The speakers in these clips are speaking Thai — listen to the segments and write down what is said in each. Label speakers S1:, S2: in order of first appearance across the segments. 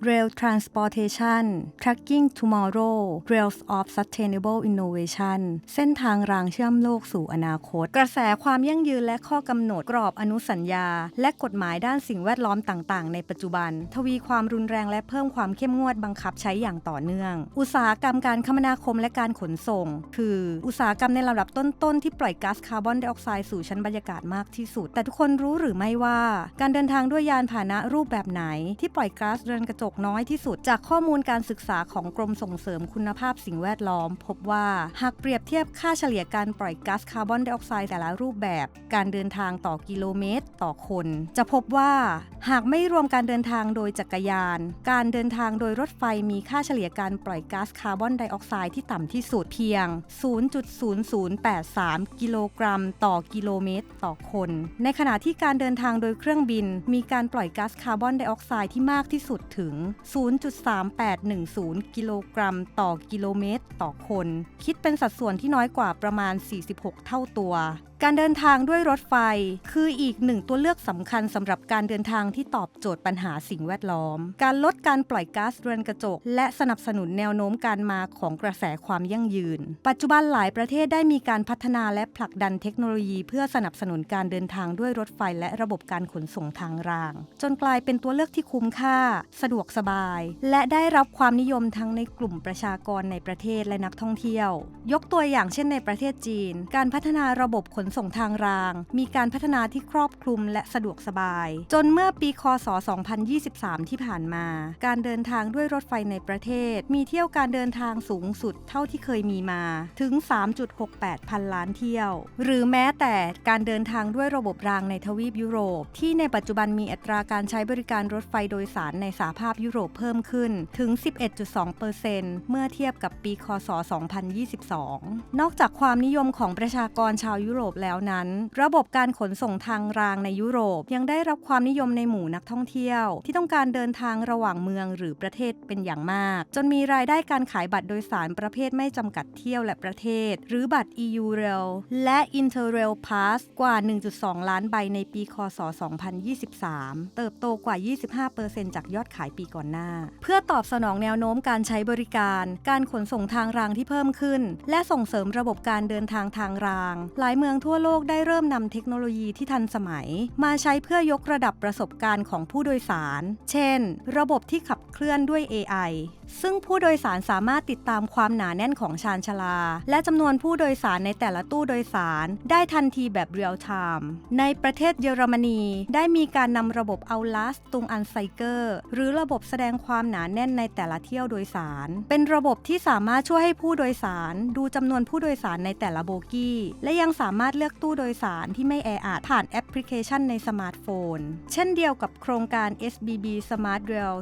S1: Rail Transportation Tracking Tomorrow Rails of Sustainable Innovation เส้นทางรางเชื่อมโลกสู่อนาคต กระแสความยั่งยืนและข้อกำหนดกรอบอนุสัญญา และกฎหมายด้านสิ่งแวดล้อมต่างๆ ในปัจจุบัน ทวีความรุนแรงและเพิ่มความเข้มงวดบังคับใช้อย่างต่อเนื่อง อุตสาหกรรมการคมนาคมและการขนส่ง คืออุตสาหกรรมในลำดับต้นๆ ที่ปล่อยก๊าซคาร์บอนไดออกไซด์สู่ชั้นบรรยากาศมากที่สุด แต่ทุกคนรู้หรือไม่ว่า การเดินทางด้วยยานพาหนะรูปแบบไหน ที่ปล่อยก๊าซเรือนกระจกน้อยที่สุด จากข้อมูลการศึกษาของกรมส่งเสริมคุณภาพสิ่งแวดล้อม พบว่าหากเปรียบเทียบค่าเฉลี่ยการปล่อยก๊าซคาร์บอนไดออกไซด์แต่ละรูปแบบ การเดินทางต่อกิโลเมตร ต่อคน จะพบว่า หากไม่รวมการเดินทางโดยจักรยาน การเดินทางโดยรถไฟมีค่าเฉลี่ยการปล่อยก๊าซคาร์บอนไดออกไซด์ที่ต่ำที่สุดเพียง 0.0083 กิโลกรัม ต่อกิโลเมตร ต่อคน ในขณะที่การเดินทางโดยเครื่องบิน มีการปล่อยก๊าซคาร์บอนไดออกไซด์ที่มากที่สุดถึง0.3810 กิโลกรัมต่อกิโลเมตรต่อคน คิดเป็นสัดส่วนที่น้อยกว่าประมาณ 46 เท่าตัว การเดินทางด้วยรถไฟ คืออีกหนึ่งตัวเลือกสำคัญสำหรับการเดินทางที่ตอบโจทย์ปัญหาสิ่งแวดล้อม การลดการปล่อยก๊าซเรือนกระจก และสนับสนุนแนวโน้มการมาของกระแสความยั่งยืน ปัจจุบันหลายประเทศได้มีการพัฒนาและผลักดันเทคโนโลยีเพื่อสนับสนุนการเดินทางด้วยรถไฟและระบบการขนส่งทางราง จนกลายเป็นตัวเลือกที่คุ้มค่า สะดวกสบาย และได้รับความนิยมทั้งในกลุ่มประชากรในประเทศและนักท่องเที่ยว ยกตัวอย่างเช่นในประเทศจีน การพัฒนาระบบขนส่งทางราง มีการพัฒนาที่ครอบคลุมและสะดวกสบาย จนเมื่อปีคศ 2023 ที่ผ่านมา การเดินทางด้วยรถไฟในประเทศ มีเที่ยวการเดินทางสูงสุดเท่าที่เคยมีมาถึง 3.68 พันล้านเที่ยว หรือแม้แต่การเดินทางด้วยระบบรางในทวีปยุโรป ที่ในปัจจุบันมีอัตราการใช้บริการรถไฟโดยสารในสหภาพยุโรปเพิ่มขึ้นถึง 11.2%เมื่อเทียบกับปีคศ 2022 นอกจากความนิยมของประชากรชาวยุโรปแล้วนั้น ระบบการขนส่งทางรางในยุโรปยังได้รับความนิยมในหมู่นักท่องเที่ยว ที่ต้องการเดินทางระหว่างเมืองหรือประเทศเป็นอย่างมาก จนมีรายได้การขายบัตรโดยสารประเภทไม่จำกัดเที่ยวและประเทศ หรือบัตร EU Rail และ Interrail Pass กว่า 1.2 ล้านใบในปีคศ 2023 เติบโตกว่า 25%จากยอดขายปีก่อนหน้า เพื่อตอบสนองแนวโน้มการใช้บริการ การขนส่งทางรางที่เพิ่มขึ้น และส่งเสริมระบบการเดินทางทางราง หลายเมืองทั่วโลกได้เริ่มนำเทคโนโลยีที่ทันสมัย มาใช้เพื่อยกระดับประสบการณ์ของผู้โดยสาร เช่น ระบบที่ขับเคลื่อนด้วย AI ซึ่งผู้โดยสารสามารถติดตามความหนาแน่นของชานชาลา และจำนวนผู้โดยสารในแต่ละตู้โดยสารได้ทันทีแบบเรียลไทม์ในประเทศเยอรมนีได้มีการนำระบบ a u l a s ตุงอันไซเกอร์ หรือระบบแสดงความหนาแน่นในแต่ละเที่ยวโดยสาร เป็นระบบที่สามารถช่วยให้ผู้โดยสาร ดูจำนวนผู้โดยสารในแต่ละโบกี้ และยังสามารถเลือกตู้โดยสารที่ไม่แออัดผ่านแอปพลิเคชันในสมาร์ทโฟน เช่นเดียวกับโครงการ SBB Smart Rail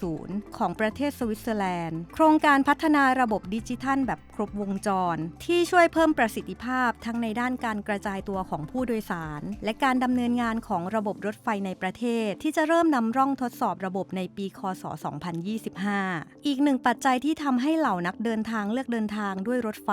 S1: 4.0 ของประเทศสวิตเซอร์แลนด์ โครงการพัฒนาระบบดิจิทัลแบบครบวงจร ที่ช่วยเพิ่มประสิทธิภาพทั้งในด้านการกระจายตัวของผู้โดยสาร และการดำเนินงานของระบบรถไฟในประเทศ ที่จะเริ่มนำร่องทดสอบระบบในปีคศ 2025 อีกหนึ่งปัจจัยที่ทำให้เหล่านักเดินทางเลือกเดินทางด้วยรถไฟ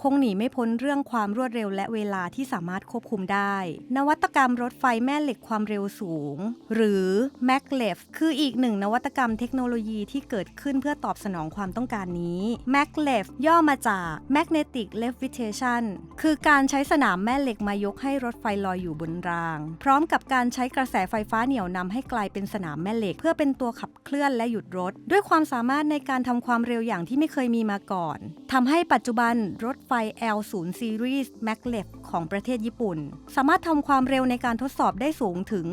S1: คงหนีไม่พ้นเรื่องความรวดเร็วและเวลาที่สามารถควบคุมได้ นวัตกรรมรถไฟแม่เหล็กความเร็วสูง หรือ maglev คืออีกหนึ่งนวัตกรรมเทคโนโลยีที่เกิดขึ้นเพื่อตอบสนองความต้องการนี้ maglev ย่อมาจาก magnetic levitation คือการใช้สนามแม่เหล็กมายกให้รถไฟลอยอยู่บนราง พร้อมกับการใช้กระแสไฟฟ้าเหนี่ยวนำให้กลายเป็นสนามแม่เหล็ก เพื่อเป็นตัวขับเคลื่อนและหยุดรถ ด้วยความสามารถในการทำความเร็วอย่างที่ไม่เคยมีมาก่อน ทำให้ปัจจุบันรถไฟ L0 Series maglev ของประเทศญี่ปุ่น สามารถทำความเร็วในการทดสอบได้สูงถึง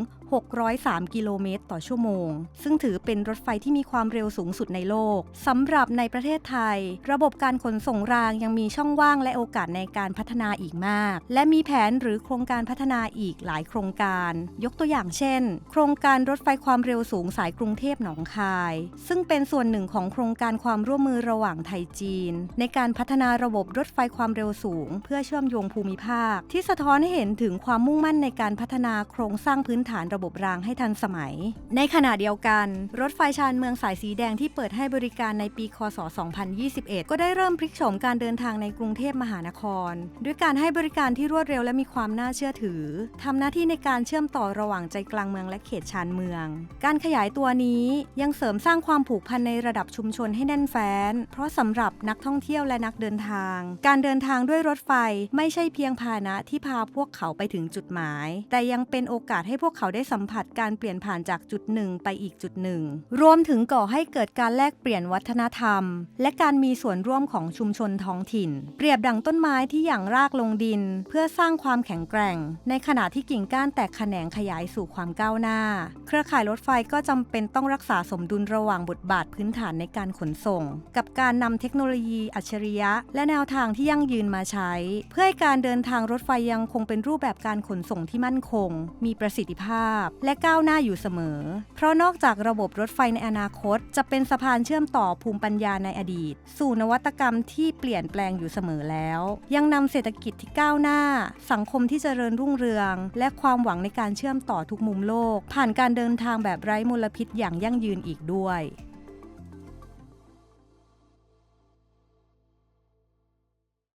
S1: 603 กิโลเมตรต่อชั่วโมง ซึ่งถือเป็นรถไฟที่มีความเร็วสูงสุดในโลก สำหรับในประเทศไทย ระบบการขนส่งรางยังมีช่องว่างและโอกาสในการพัฒนาอีกมาก และมีแผนหรือโครงการพัฒนาอีกหลายโครงการ ยกตัวอย่างเช่น โครงการรถไฟความเร็วสูงสายกรุงเทพหนองคาย ซึ่งเป็นส่วนหนึ่งของโครงการความร่วมมือระหว่างไทยจีน ในการพัฒนาระบบรถไฟความเร็วสูง เพื่อเชื่อมโยงภูมิภาค ที่สะท้อนให้เห็นถึงความมุ่งมั่นในการพัฒนาโครงสร้างพื้นฐานระบบรางให้ทันสมัย ในขณะเดียวกัน รถไฟชานเมืองสายสีแดงที่เปิดให้บริการในปีคศ 2021 ก็ได้เริ่มพลิกโฉมการเดินทางในกรุงเทพมหานคร ด้วยการให้บริการที่รวดเร็วและมีความน่าเชื่อถือ ทำหน้าที่ในการเชื่อมต่อระหว่างใจกลางเมืองและเขตชานเมือง การขยายตัวนี้ยังเสริมสร้างความผูกพันในระดับชุมชนให้แน่นแฟ้น เพราะสำหรับนักท่องเที่ยวและนักเดินทาง การเดินทางด้วยรถไฟไม่ใช่เพียงพาหนะที่พาพวกเขาไปถึงจุดหมาย แต่ยังเป็นโอกาสให้พวกเขาได้สัมผัสการเปลี่ยนผ่านจากจุดหนึ่งไปอีกจุดหนึ่ง รวมถึงก่อให้เกิดการแลกเปลี่ยนวัฒนธรรม และการมีส่วนร่วมของชุมชนท้องถิ่น เปรียบดังต้นไม้ที่หยั่งรากลงดิน เพื่อสร้างความแข็งแกร่ง ในขณะที่กิ่งก้านแตกแขนงขยายสู่ความก้าวหน้า เครือข่ายรถไฟก็จำเป็นต้องรักษาสมดุลระหว่างบทบาทพื้นฐานในการขนส่ง กับการนำเทคโนโลยีอัจฉริยะ และแนวทางที่ยั่งยืนมาใช้ เพื่อให้การเดินทางรถไฟยังคงเป็นรูปแบบการขนส่งที่มั่นคง มีประสิทธิภาพ และก้าวหน้าอยู่เสมอ เพราะนอกจากระบบรถไฟในอนาคต จะเป็นสะพานเชื่อมต่อภูมิปัญญาในอดีต สู่นวัตกรรมที่เปลี่ยนแปลงอยู่เสมอแล้ว ยังนำเศรษฐกิจที่ก้าวหน้า สังคมที่เจริญรุ่งเรือง และความหวังในการเชื่อมต่อทุกมุมโลก ผ่านการเดินทางแบบไร้มลพิษอย่างยั่งยืนอีกด้วย